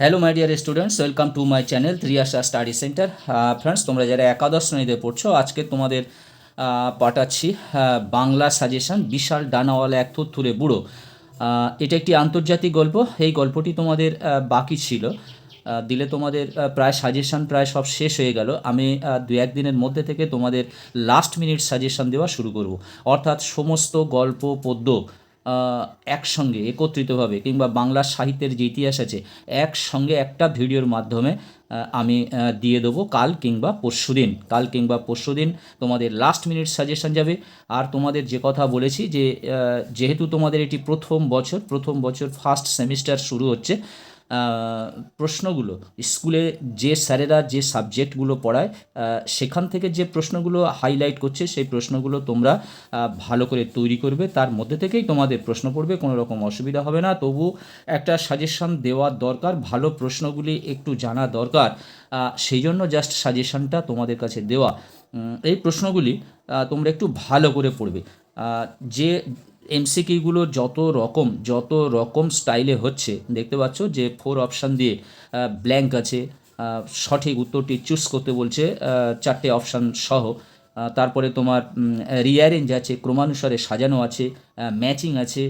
Hello my dear students welcome to my channel Triyasha study centre friends তোমরা যারা একাদশ শ্রেণীতে পড়ছো, আজকে তোমাদের পাঠাচ্ছি বাংলা সাজেশন বিশাল ডানাওয়ালা এক থুরথুরে বুড়ো। এটা একটি আন্তর্জাতিক গল্প। এই গল্পটি তোমাদের বাকি ছিল। দিলে তোমাদের প্রায় সাজেশন প্রায় সব শেষ হয়ে গেল। আমি দু একদিনের মধ্যে থেকে তোমাদের লাস্ট মিনিট সাজেশন দেওয়া শুরু করব। অর্থাৎ সমস্ত গল্প, পদ্য একসঙ্গে, একত্রিতভাবে, কিংবা বাংলা সাহিত্যের যে ইতিহাস আছে, একসঙ্গে একটা ভিডিওর মাধ্যমে আমি দিয়ে দেবো কাল কিংবা পরশু দিন। কাল কিংবা পরশু দিন তোমাদের লাস্ট মিনিট সাজেশন যাবে। আর তোমাদের যে কথা বলেছি যে যেহেতু তোমাদের এটি প্রথম বছর প্রথম বছর ফার্স্ট সেমিস্টার শুরু হচ্ছে প্রশ্নগুলো, স্কুলে যে স্যারেরা যে সাবজেক্টগুলো পড়ায় সেখান থেকে যে প্রশ্নগুলো হাইলাইট করছে, সেই প্রশ্নগুলো তোমরা ভালো করে তৈরি করবে। তার মধ্যে থেকেই তোমাদের প্রশ্ন পড়বে, কোনো রকম অসুবিধা হবে না। তবু একটা সাজেশন দেওয়ার দরকার, ভালো প্রশ্নগুলি একটু জানা দরকার। সেই জন্য জাস্ট সাজেশনটা তোমাদের কাছে দেওয়া। এই প্রশ্নগুলি তোমরা একটু ভালো করে পড়বে। যে এমসিকিউগুলো যত রকম যত রকম স্টাইলে হচ্ছে, দেখতে পাচ্ছ যে ফোর অপশান দিয়ে ব্ল্যাঙ্ক আছে সঠিক উত্তরটি চুজ করতে বলছে চারটে অপশান সহ তারপরে তোমার রিয়ারেঞ্জ আছে, ক্রমানুসারে সাজানো আছে ম্যাচিং আছে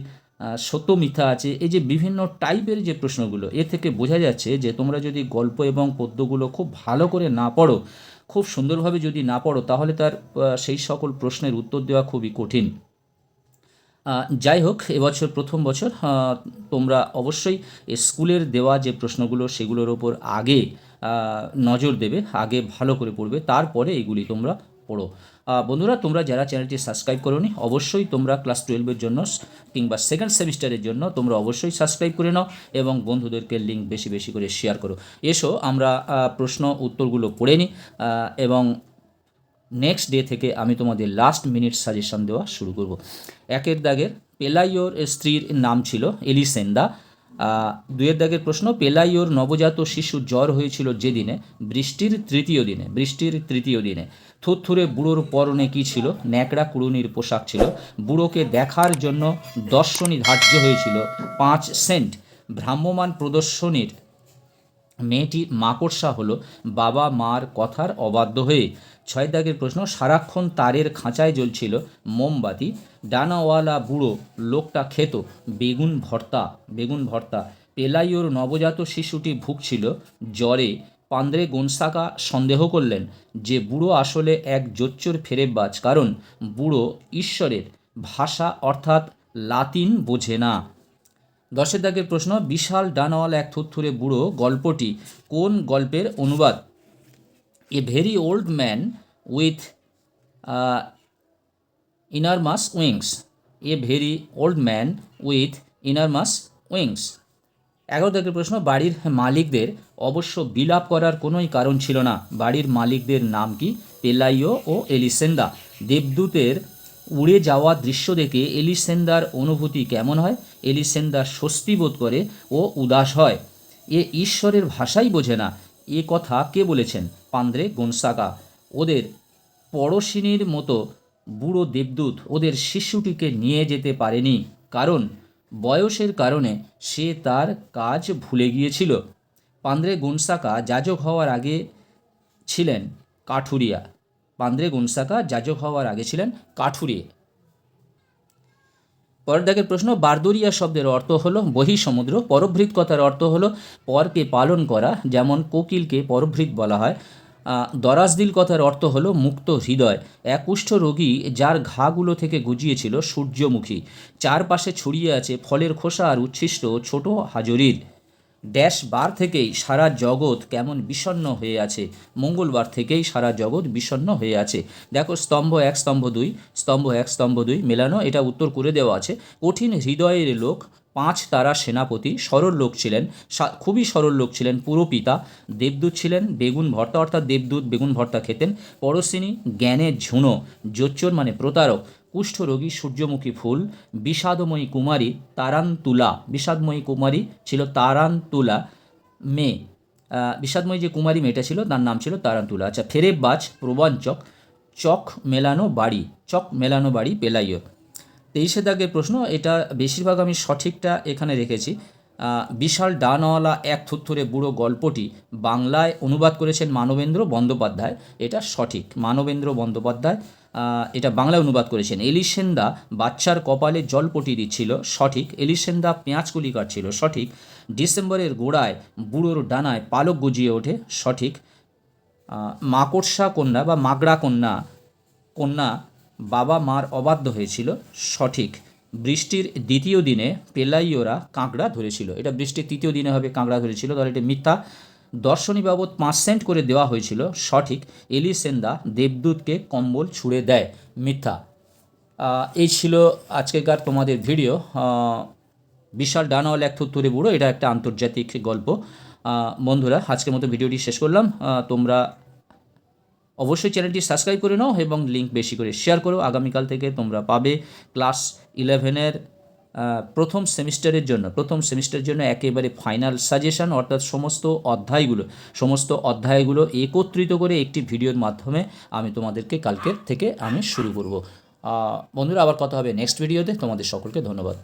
সত্য মিথ্যা আছে, এই যে বিভিন্ন টাইপের যে প্রশ্নগুলো, এ থেকে বোঝা যাচ্ছে যে তোমরা যদি গল্প এবং পদ্যগুলো খুব ভালো করে না পড়ো, খুব সুন্দরভাবে যদি না পড়ো, তাহলে তার সেই সকল প্রশ্নের উত্তর দেওয়া খুবই কঠিন। যাই হোক, এবছর প্রথম বছর তোমরা অবশ্যই স্কুলের দেওয়া যে প্রশ্নগুলো, সেগুলোর ওপর আগে নজর দেবে, আগে ভালো করে পড়বে, তারপরে এগুলি তোমরা পড়ো। বন্ধুরা, তোমরা যারা চ্যানেলটি সাবস্ক্রাইব করোনি, অবশ্যই তোমরা ক্লাস টুয়েলভের জন্য কিংবা সেকেন্ড সেমিস্টারের জন্য তোমরা অবশ্যই সাবস্ক্রাইব করে নাও এবং বন্ধুদেরকে লিঙ্ক বেশি বেশি করে শেয়ার করো। এসো, আমরা প্রশ্ন উত্তরগুলো পড়ে নিই এবং নেক্সট ডে থেকে আমি তোমাদের লাস্ট মিনিট সাজেশন দেওয়া শুরু করব। একের দাগের পেলাইওর স্ত্রীর নাম ছিল এলিসেন্দা। দুয়ের দাগের প্রশ্ন পেলাইওর নবজাত শিশুর জ্বর হয়েছিল যেদিনে? বৃষ্টির তৃতীয় দিনে। বৃষ্টির তৃতীয় দিনে। থুরথুরে বুড়োর পরনে কি ছিল? ন্যাকড়া কুড়ুনির পোশাক ছিল। বুড়োকে দেখার জন্য দর্শনী ধার্য হয়েছিল পাঁচ সেন্ট। ভ্রাম্যমান প্রদর্শনীর মেয়েটি মাকড়সা হলো বাবা মার কথার অবাধ্য হয়ে। ছয় দাগের প্রশ্ন, সারাক্ষণ তারের খাঁচায় জ্বলছিল মোমবাতি। ডানাওয়ালা বুড়ো লোকটা খেত বেগুন ভর্তা বেগুন ভর্তা। পেলাইওর নবজাত শিশুটি ভুগছিল জ্বরে। পান্দ্রে গোনসাকা সন্দেহ করলেন যে বুড়ো আসলে এক জোচ্চোর ফেরেববাজ, কারণ বুড়ো ঈশ্বরের ভাষা অর্থাৎ লাতিন বোঝে না। দশের দাগের প্রশ্ন, বিশাল ডানাওয়ালা এক থুরথুরে বুড়ো গল্পটি কোন গল্পের অনুবাদ? A very old man with enormous wings. A very old man with enormous wings. এগারো দাগের প্রশ্ন, বাড়ির মালিকদের অবশ্য বিলাপ করার কোনোই কারণ ছিল না। বাড়ির মালিকদের নাম কি? পেলাইও ও এলিসেন্দা দেবদূতের উড়ে যাওয়া দৃশ্য দেখে এলিসেন্দার অনুভূতি কেমন হয়? এলিসেন্দা স্বস্তি বোধ করে ও উদাস হয়। এ ঈশ্বরের ভাষাই বোঝে না। এ কথা কে বলেছেন? পান্দ্রে গোনসাকা ওদের পড়শিনীর মতো বুড়ো দেবদূত ওদের শিশুটিকে নিয়ে যেতে পারেনি। কারণ বয়সের কারণে সে তার কাজ ভুলে গিয়েছিল। পান্দ্রে গোনসাকা যাজক হওয়ার আগে ছিলেন কাঠুরিয়া। পান্দ্রে গুনসাকা যাজক হওয়ার আগে ছিলেন কাঠুরিয়া পরের দাগের প্রশ্ন, বারদরিয়া শব্দের অর্থ হলো বহিঃসমুদ্র। পরভৃত কথার অর্থ হলো পরকে পালন করা, যেমন কোকিলকে পরভৃত বলা হয়। দরাজদিল কথার অর্থ হলো মুক্ত হৃদয়। এক কুষ্ঠ রোগী যার ঘাগুলো থেকে গুজিয়েছিল সূর্যমুখী। চারপাশে ছড়িয়ে আছে ফলের খোসা আর উচ্ছিষ্ট ছোট হাজরির। ড্যাশ বার থেকেই সারা জগৎ কেমন বিষণ্ণ হয়ে আছে। মঙ্গলবার থেকেই সারা জগৎ বিষণ্ণ হয়ে আছে। দেখো, স্তম্ভ এক, স্তম্ভ দুই, স্তম্ভ এক, স্তম্ভ দুই, মেলানো, এটা উত্তর করে দেওয়া আছে। কঠিন হৃদয়ের লোক, পাঁচ তারা সেনাপতি, সরল লোক ছিলেন খুবই সরল লোক ছিলেন পুরোপিতা দেবদূত ছিলেন, বেগুন ভর্তা, অর্থাৎ দেবদূত বেগুন ভর্তা খেতেন। পরশিনী জ্ঞানের ঝুনো জোচ্চোর মানে প্রতারক। কুষ্ঠরোগী সূর্যমুখী ফুল, বিষাদময়ী কুমারী, তারান্তুলা, বিষাদময়ী কুমারী ছিল তারান্তুলা মেয়ে বিষাদময়ী যে কুমারী মেয়েটা ছিল, তার নাম ছিল তারান্তুলা। আচ্ছা ফেরেববাজ, প্রবঞ্চক, চক মেলানো বাড়ি, চক মেলানো বাড়ি পেলাইয় তেইশে দাগের প্রশ্ন, এটা বেশিরভাগ আমি সঠিকটা এখানে রেখেছি। বিশাল ডানওয়ালা এক থুত্থুরে বুড়ো গল্পটি বাংলায় অনুবাদ করেছেন মানবেন্দ্র বন্দ্যোপাধ্যায়। এটা সঠিক। মানবেন্দ্র বন্দ্যোপাধ্যায় এটা বাংলায় অনুবাদ করেছেন। এলিসেন্দা বাচ্চার কপালে জলপটি দিচ্ছিল। সঠিক। এলিসেন্দা পেঁয়াজকুলি কাটছিল সঠিক। ডিসেম্বরের গোড়ায় বুড়োর ডানায় পালক গজিয়ে ওঠে। সঠিক। মাকড়সা কন্যা বা মাগড়া কন্যা কন্যা বাবা মার অবাধ্য হয়েছিল। সঠিক। বৃষ্টির দ্বিতীয় দিনে পেলাইওরা কাঁকড়া ধরেছিল। এটা বৃষ্টির তৃতীয় দিনে হবে কাঁকড়া ধরেছিল। তাহলে এটা মিথ্যা। দর্শনী বাবদ পাঁচ সেন্ট করে দেওয়া হয়েছিল। সঠিক। এলিসেন্দা দেবদূতকে কম্বল ছুঁড়ে দেয়। মিথ্যা। এই ছিল আজকেকার তোমাদের ভিডিও। বিশাল ডানাওয়ালা, এক থুত্তুরে বুড়ো, এটা একটা আন্তর্জাতিক গল্প। বন্ধুরা, আজকের মতো ভিডিওটি শেষ করলাম। তোমরা অবশ্যই চ্যানেলটি সাবস্ক্রাইব করে নাও এবং লিঙ্ক বেশি করে শেয়ার করো। আগামীকাল থেকে তোমরা পাবে ক্লাস ইলেভেনের প্রথম সেমিস্টারের জন্য, প্রথম সেমিস্টারের জন্য একেবারে ফাইনাল সাজেশন অর্থাৎ সমস্ত অধ্যায়গুলো সমস্ত অধ্যায়গুলো একত্রিত করে একটি ভিডিওর মাধ্যমে আমি তোমাদেরকে কালকের থেকে আমি শুরু করব। বন্ধুরা, আবার কথা হবে নেক্সট ভিডিওতে তোমাদের সকলকে ধন্যবাদ।